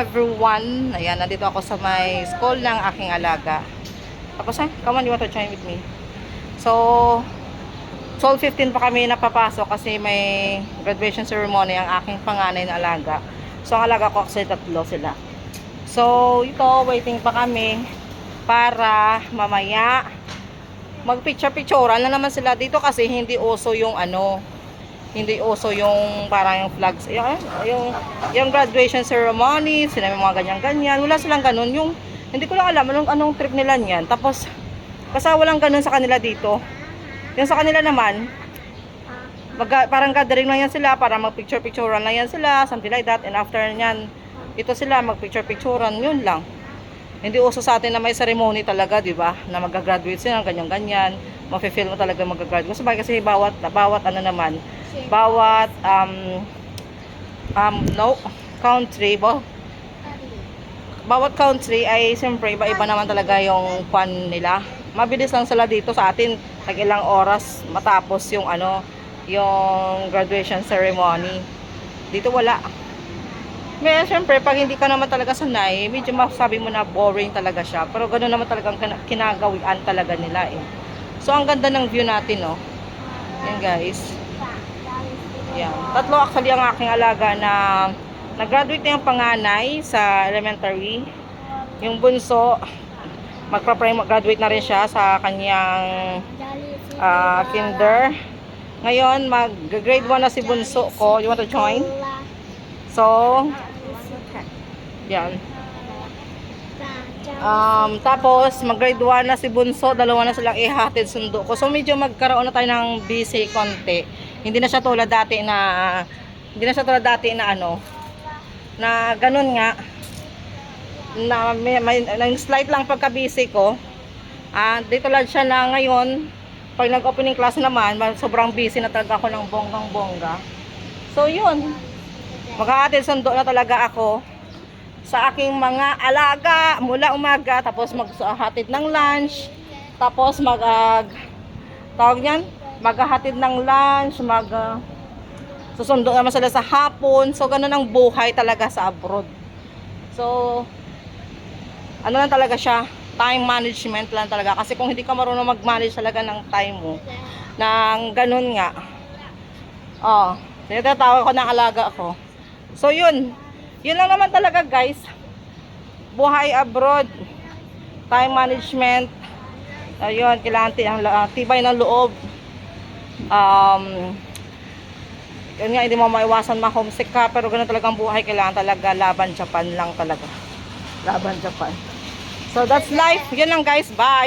everyone. Ayan, nandito ako sa may school ng aking alaga. Tapos, ah, come on, you want to join with me? So, 12.15 pa kami napapasok kasi may graduation ceremony ang aking panganay na alaga. So, ang alaga ko kasi tatlo sila. So, ito, waiting pa kami para mamaya magpicture-picturean na naman sila dito kasi hindi uso yung ano, hindi uso yung parang yung flags, yung, yung, yung graduation ceremony, may mga ganyan-ganyan, wala silang ganun, yung, hindi ko lang alam anong, anong trip nila niyan, tapos, kasi walang ganun sa kanila dito, yung sa kanila naman, mag, parang gathering lang yan sila, para mag-picture-picturean lang yan sila, something like that, and after nyan, ito sila, mag-picture-picturean, yun lang. Hindi uso sa atin na may ceremony talaga, di ba? Na mag-graduate sila, ganyan-ganyan. Mafe-feel mo talaga mag-graduate. Kasi, kasi bawat, bawat ano naman, bawat um, um, no, country, bo, bawat country ay siyempre iba-iba naman talaga yung kwan nila. Mabilis lang sila dito sa atin, tag ilang oras matapos yung ano, yung graduation ceremony. Dito wala. May siyempre pag hindi ka naman talaga sanay, medyo masabi mo na boring talaga siya. Pero ganoon naman talagang kina- kinagawian talaga nila eh. So ang ganda ng view natin, no. Yan guys. Yan. Tatlo actually ang aking alaga na nag-graduate na yung panganay sa elementary. Yung bunso, magpa-graduate na rin siya sa kanyang ah, kinder. Ngayon, mag-grade 1 na si bunso ko. You want to join? So, yan. Um, tapos, mag-grade 1 na si Bunso, dalawa na silang ihatid sundo ko. So, medyo magkaroon na tayo ng busy konti. Hindi na siya tulad dati na, hindi na siya tulad dati na ano, na ganun nga, na may, may, yung slight lang pagka-busy ko. Ah, dito lang siya na ngayon, pag nag-opening class naman, ma- sobrang busy na talaga ako ng bonggang-bongga. So, yun. Maghahatid sundo na talaga ako sa aking mga alaga mula umaga tapos maghatid ng lunch tapos mag uh, tawag niyan maghahatid ng lunch mag uh, susundo naman sila sa hapon. So ganun ang buhay talaga sa abroad. So ano lang talaga siya time management lang talaga. Kasi kung hindi ka marunong mag-manage talaga ng time mo ng ganun nga. Oh tinatawag ko ng alaga ko. So yun. Yun lang naman talaga guys. Buhay abroad. Time management. Ayun kailangan la- tibay ng loob um yun nga hindi mo maiwasan ma homesick ka pero ganun talagang buhay. Kailangan talaga laban Japan lang talaga. Laban Japan. So that's life. Yun lang guys. Bye